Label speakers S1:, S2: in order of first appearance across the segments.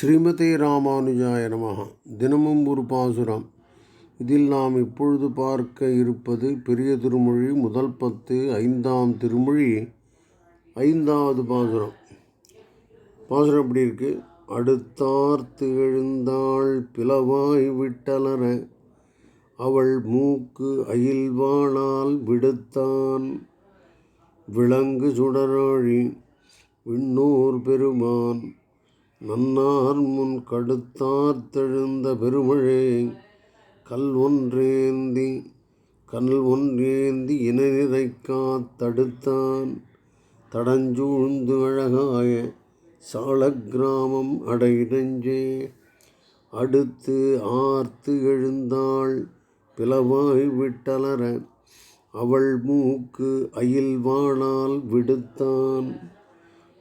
S1: ஸ்ரீமதே ராமானுஜாய நமஹ. தினமும் ஒரு பாசுரம். இதில் நாம் இப்பொழுது பார்க்க இருப்பது பெரிய திருமொழி முதல் பத்து ஐந்தாம் திருமொழி ஐந்தாவது பாசுரம். பாசுரம் எப்படி இருக்கு? அடுத்தார்த்து எழுந்தாள் பிளவாய் விட்டலர அவள் மூக்கு அயில்வாளால் விடுத்தான். விலங்கு சுடராழி விண்ணோர் பெருமான் நன்னார் முன் கடுத்தார்த்தெழுந்த பெருமழை கல் ஒன்றேந்தி கல் ஒன்றேந்தி இன தடுத்தான். தடஞ்சூழ்ந்து அழகாய சாலக்கிராமம் அடைநெஞ்சே அடுத்து ஆர்த்து எழுந்தாள் பிளவாய் விட்டலர அவள் மூக்கு அயில் வாழால் விடுத்தான்.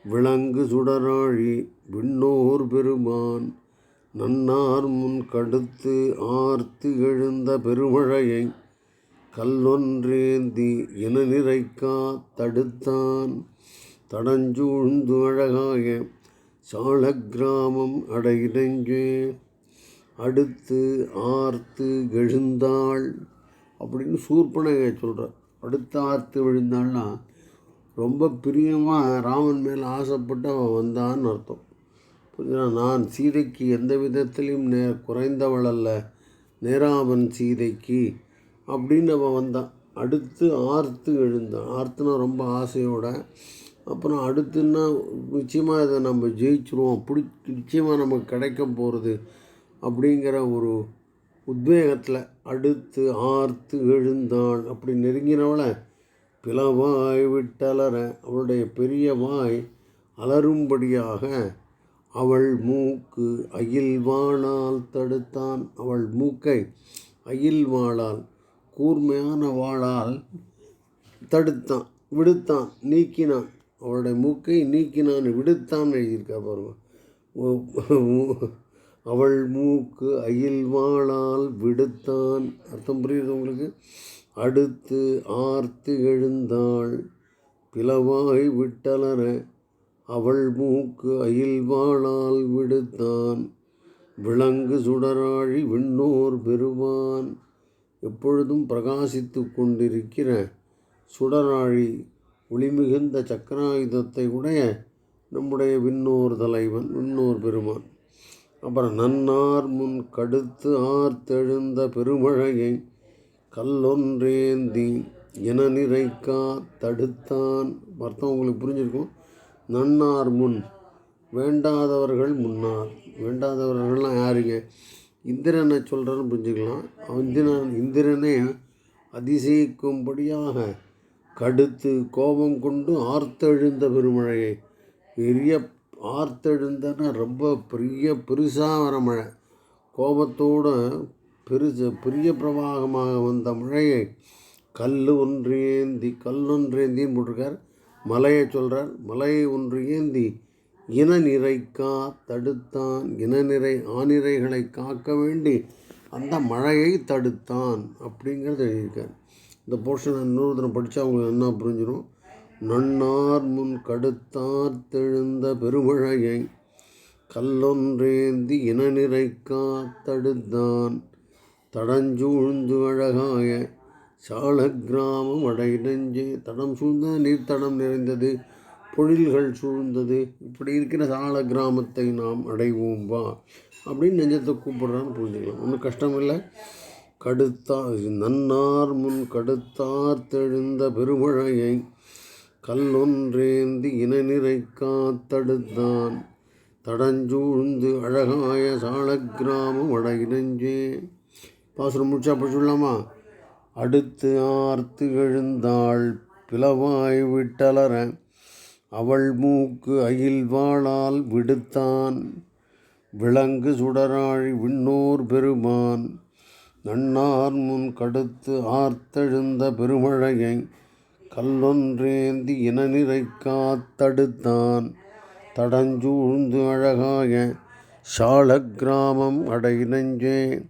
S1: விளங்கு சுடராழி விண்ணோர் பெருமான் நன்னார் முன் கடுத்து ஆர்த்து எழுந்த பெருமழையை கல்லொன்றேந்தி இன நிறைக்கா தடுத்தான். தடஞ்சூழ்ந்து அழகாய சாலக்கிராமம் அடைநெஞ்சே அடுத்து ஆர்த்து எழுந்தாள் அப்படின்னு சூர்பனகை சொல்கிறார் அடுத்து ஆர்த்து விழுந்தாள்னா ரொம்ப பிரியமாக ராமன் மேலே ஆசைப்பட்டு அவன் வந்தான்னு அர்த்தம். புரிஞ்சுனா நான் சீதைக்கு எந்த விதத்திலையும் நே குறைந்தவள் அல்ல. நேராவன் சீதைக்கு அப்படின்னு அவன் வந்தான். அடுத்து ஆர்த்து எழுந்தான். ஆர்த்துனா ரொம்ப ஆசையோட. அப்புறம் அடுத்துன்னா நிச்சயமாக இதை நம்ம ஜெயிச்சிருவோம். பிடி நிச்சயமாக நமக்கு கிடைக்க போகிறது அப்படிங்கிற ஒரு உத்வேகத்தில் அடுத்து ஆர்த்து எழுந்தாள் அப்படி நெருங்கினவளை பிளவாய் விட்டலர அவளுடைய பெரிய வாய் அலரும்படியாக அவள் மூக்கு அயில்வாணால் தடுத்தான். அவள் மூக்கை அயில்வாளால் கூர்மையான வாளால் தடுத்தான் விடுத்தான் நீக்கினான். அவளுடைய மூக்கை நீக்கினான் விடுத்தான் எழுதியிருக்கா பாருங்க. அவள் மூக்கு அயில்வாளால் விடுத்தான். அர்த்தம் புரியுது உங்களுக்கு? அடுத்து ஆர்த்து எழுந்தாள். பிளவாய் விட்டலர அவள் மூக்கு அயில்வாளால் விடுத்தான். விலங்கு சுடராழி விண்ணோர் பெருவான் எப்பொழுதும் பிரகாசித்து கொண்டிருக்கிற சுடராழி ஒளிமிகுந்த சக்கராயுதத்தை உடைய நம்முடைய விண்ணோர் தலைவன் விண்ணோர் பெருமான். அப்புறம் நன்னார் முன் கடுத்து ஆர்த்தெழுந்த பெருமழையை கல்லொன்றேந்தி என நிறைக்கா தடுத்தான். அர்த்தம் உங்களுக்கு புரிஞ்சிருக்கும். நன்னார் முன் வேண்டாதவர்கள் முன்னார். வேண்டாதவர்கள்லாம் யாருங்க? இந்திரனை சொல்கிறன்னு புரிஞ்சுக்கலாம். இந்திரன் இந்திரனே அதிசயிக்கும்படியாக கடுத்து கோபம் கொண்டு ஆர்த்தெழுந்த பெருமழையை. பெரிய ஆர்த்தெழுந்தன்னா ரொம்ப பெரிய பெருசாக வர மழை. கோபத்தோடு பெருசு பெரிய பிரவாகமாக வந்த மழையை கல் ஒன்று ஏந்தி கல் ஒன்று ஏந்தின்னு போட்டிருக்கார். மலையை சொல்கிறார் மலையை ஒன்று ஏந்தி இன நிறைக்கா தடுத்தான் இனநிறை ஆனிறைகளை காக்க வேண்டி அந்த மழையை தடுத்தான் அப்படிங்கிறது எழுதியிருக்கார். இந்த போர்ஷன் இன்னொரு தினம் படித்தா அவங்களுக்கு என்ன புரிஞ்சிடும் நன்னார் முன் கடுத்தார் தெழுந்த பெருமழையை கல்லொன்றேந்தி இன நிறைக்கா தடுத்தான் தடஞ்சூழ்ந்து அழகாய சால கிராமம் அடைநெஞ்சே. தடம் சூழ்ந்த நீர்த்தடம் நிறைந்தது பொழில்கள் சூழ்ந்தது. இப்படி இருக்கிற சால கிராமத்தை நாம் அடைவோம் வா அப்படின்னு நெஞ்சத்தை கூப்பிடுறான்னு புரிஞ்சுக்கலாம். ஒன்றும் கஷ்டம் இல்லை கடுத்தா நன்னார் முன் கடுத்தார் தெழுந்த பெருமழையை கல்லொன்றேந்தி இன நிறை காத்தடுத்தான். தடஞ்சூழ்ந்து அழகாய சால சாலக்கிராமம் அடைநெஞ்சே. பாசுரம் முடிச்சா படிச்சுடலாமா சொல்லலாமா? அடுத்து ஆர்த்து எழுந்தாள் பிளவாய் விட்டலற அவள் மூக்கு அயில் வாழால் விடுத்தான். விலங்கு சுடராழி விண்ணோர் பெருமான். நன்னார் முன் கடுத்து ஆர்த்தெழுந்த பெருமழையை கல்லொன்றேந்தி இன காத்தடுத்தான். தடஞ்சூழ்ந்து அழகாய சாலக்கிராமம் அடைநெஞ்சே.